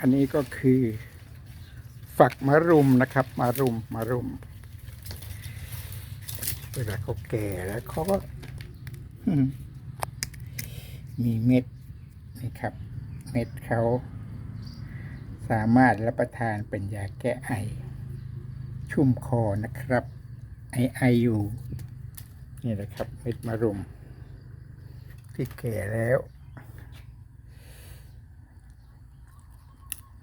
อันนี้ก็คือ ฝักมะรุมนะครับมะรุมมะรุมเวลาเขาแก่แล้วเขาก็มมีเม็ดนี่ครับ เม็ดเขาสามารถรับประทานเป็นยาแก้ไอ ชุ่มคอนะครับ ไอไออยู่ นี่แหละครับ เม็ดมะรุม ที่แก่แล้ว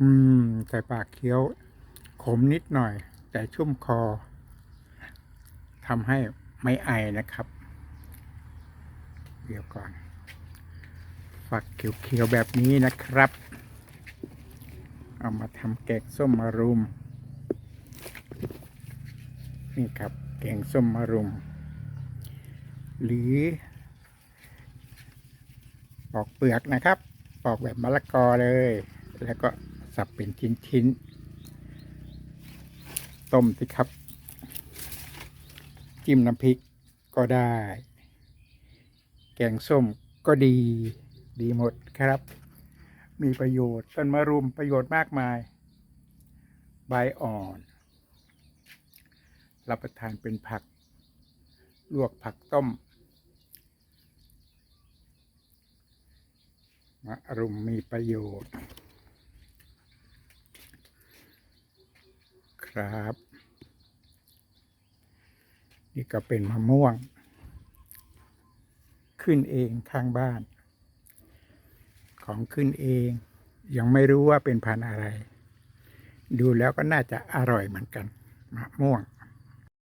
อืมใส่ปากเคี้ยว ขมนิดหน่อย แต่ชุ่มคอทำให้ไม่ไอนะครับ เดี๋ยวก่อน ฝักเขียวๆแบบนี้นะครับ เอามาทำแกงส้มมะรุม นี่ครับแกงส้มมะรุม หรือปอกเปลือกนะครับ ปอกแบบมะละกอเลย แล้วก็ สับเป็นชิ้นๆ ต้มสิครับ จิ้มน้ำพริกก็ได้ แกงส้มก็ดี ดีหมดครับ มีประโยชน์ต้นมะรุมประโยชน์มากมาย ใบอ่อน รับประทานเป็นผัก ลวกผักต้มมะรุมมีประโยชน์ ครับ นี่ก็เป็นมะม่วง ขึ้นเองข้างบ้าน ของขึ้นเอง ยังไม่รู้ว่าเป็นพันธุ์อะไร ดูแล้วก็น่าจะอร่อยเหมือนกันมะม่วง